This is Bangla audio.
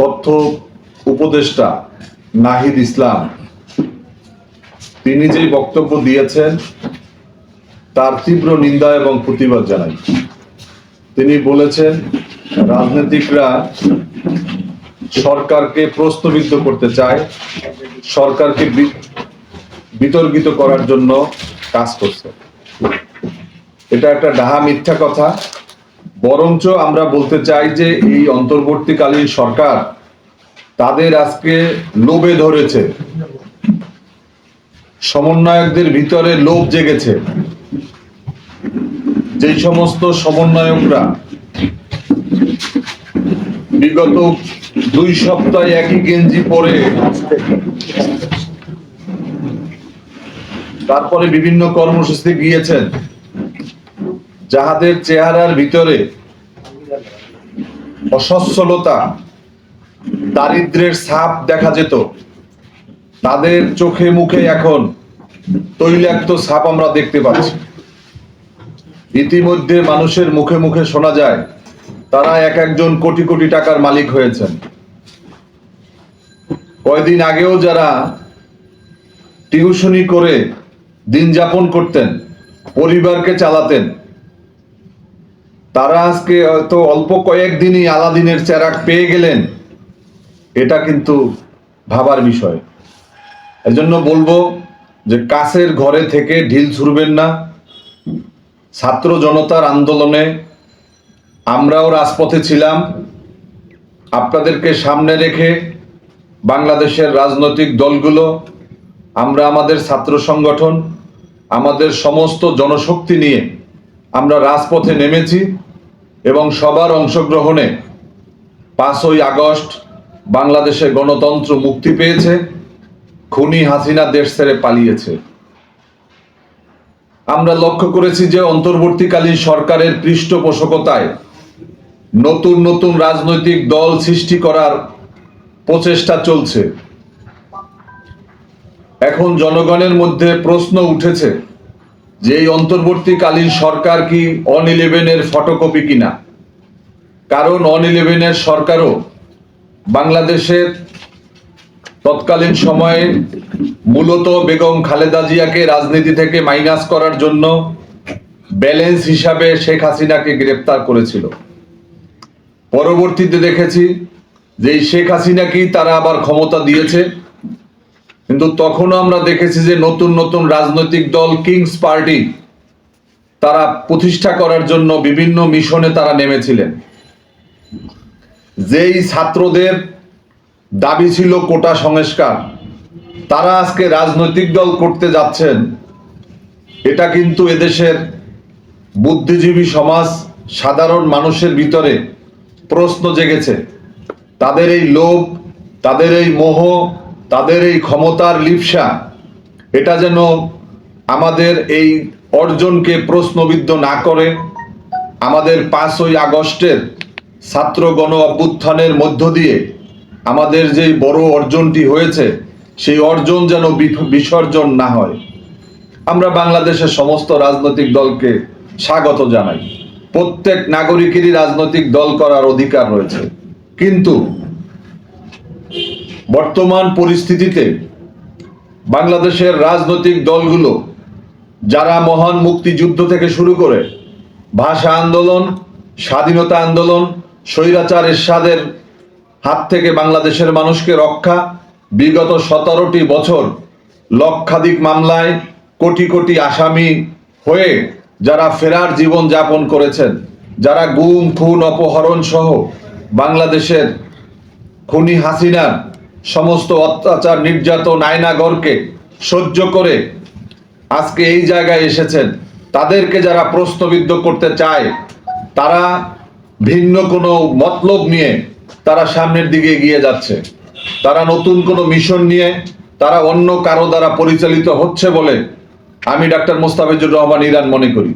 তথ্য উপদেষ্টা নাহিদ ইসলাম, তিনি যে বক্তব্য দিয়েছেন, তার তীব্র নিন্দা এবং প্রতিবাদ জানাই। তিনি বলেছেন, রাজনীতিকরা সরকারকে প্রশ্নবিদ্ধ করতে চায়, সরকারকে বিতর্কিত করার জন্য কাজ করছে। এটা একটা ডাহা মিথ্যা কথা। বরঞ্চ আমরা বলতে চাই যে এই অন্তর্বর্তীকালীন সরকার তাদের আজকে লোভে ধরেছে। সমন্বয়কদের ভিতরে লোভ জেগেছে। যেই সমস্ত সমন্বয়করা বিগত দুই সপ্তাহে একই গেঞ্জি পরে তারপরে বিভিন্ন কর্মসূচিতে গিয়েছেন। যাহাদের চেহারার ভিতরে অসচ্ছলতা, দারিদ্রের ছাপ দেখা যেত। তাদের চোখে মুখে এখন তৈলাক্ত ছাপ আমরা দেখতে পাচ্ছি। ইতিমধ্যে মানুষের মুখে মুখে শোনা যায়, তারা এক একজন কোটি কোটি টাকার মালিক হয়েছেন। কয়দিন আগেও যারা টিউশনি করে দিন যাপন করতেন, পরিবারকে চালাতেন তারা আজকে হয়তো অল্প কয়েকদিনই আলাদিনের চেরাক পেয়ে গেলেন। এটা কিন্তু ভাবার বিষয়। এজন্য বলব যে কাছের ঘরে থেকে ঢিল ছুড়বেন না। ছাত্র জনতার আন্দোলনে আমরাও রাজপথে ছিলাম। আপনাদেরকে সামনে রেখে বাংলাদেশের রাজনৈতিক দলগুলো, আমরা আমাদের ছাত্র সংগঠন, আমাদের সমস্ত জনশক্তি নিয়ে আমরা রাজপথে নেমেছি। এবং সবার অংশগ্রহণে পাঁচই আগস্ট বাংলাদেশে গণতন্ত্র মুক্তি পেয়েছে, খুনি হাসিনা দেশ ছেড়ে পালিয়েছে। আমরা লক্ষ্য করেছি যে অন্তর্বর্তীকালীন সরকারের পৃষ্ঠপোষকতায় নতুন নতুন রাজনৈতিক দল সৃষ্টি করার প্রচেষ্টা চলছে। এখন জনগণের মধ্যে প্রশ্ন উঠেছে যে এই অন্তর্বর্তীকালীন সরকার কি অন ইলেভেনের ফটোকপি কিনা? কারণ অন ইলেভেনের সরকারও বাংলাদেশের তৎকালীন সময়ে মূলত বেগম খালেদা জিয়াকে রাজনীতি থেকে মাইনাস করার জন্য ব্যালেন্স হিসাবে শেখ হাসিনাকে গ্রেপ্তার করেছিল। পরবর্তীতে দেখেছি যে শেখ হাসিনাকেই তারা আবার ক্ষমতা দিয়েছে। কিন্তু তখনও আমরা দেখেছি যে নতুন নতুন রাজনৈতিক দল কিংস পার্টি তারা প্রতিষ্ঠা করার জন্য বিভিন্ন মিশনে তারা নেমেছিলেন। যেই ছাত্রদের দাবি ছিল কোটা সংস্কার, তারা আজকে রাজনৈতিক দল করতে যাচ্ছেন। এটা কিন্তু এদেশের বুদ্ধিজীবী সমাজ, সাধারণ মানুষের ভিতরে প্রশ্ন জেগেছে। তাদের এই লোভ, তাদের এই মোহ তাদের এই ক্ষমতার লিপসা, এটা যেন আমাদের এই অর্জনকে প্রশ্নবিদ্ধ না করে, আমাদের পাঁচই আগস্টের ছাত্র গণ অভ্যুত্থানের মধ্য দিয়ে আমাদের যে বড় অর্জনটি হয়েছে, সেই অর্জন যেন বিসর্জন না হয়। আমরা বাংলাদেশের সমস্ত রাজনৈতিক দলকে স্বাগত জানাই। প্রত্যেক নাগরিকেরই রাজনৈতিক দল করার অধিকার রয়েছে। কিন্তু বর্তমান পরিস্থিতিতে বাংলাদেশের রাজনৈতিক দলগুলো যারা মহান মুক্তিযুদ্ধ থেকে শুরু করে ভাষা আন্দোলন, স্বাধীনতা আন্দোলন, স্বৈরাচার এরশাদের হাত থেকে বাংলাদেশের মানুষকে রক্ষা, বিগত সতেরোটি বছর লক্ষাধিক মামলায় কোটি কোটি আসামি হয়ে যারা ফেরার জীবন যাপন করেছেন, যারা গুম, খুন, অপহরণ সহ বাংলাদেশের খুনি হাসিনার সমস্ত অত্যাচার, নির্যাতন, আয়নাগরকে সহ্য করে আজকে এই জায়গায় এসেছেন। তাদেরকে যারা প্রশ্নবিদ্ধ করতে চায়, তারা ভিন্ন কোনো মতলব নিয়ে তারা সামনের দিকে এগিয়ে যাচ্ছে। তারা নতুন কোনো মিশন নিয়ে তারা অন্য কারও দ্বারা পরিচালিত হচ্ছে বলে আমি ডাক্তার মোস্তাফিজুর রহমান ইরান মনে করি।